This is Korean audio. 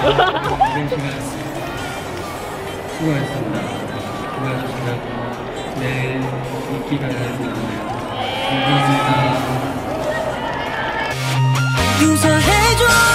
시간이었습니다. 수고하셨습니다. 수고하셨습니다. 내일 인기 가요에서 만나요. 감사합니다. 용서해줘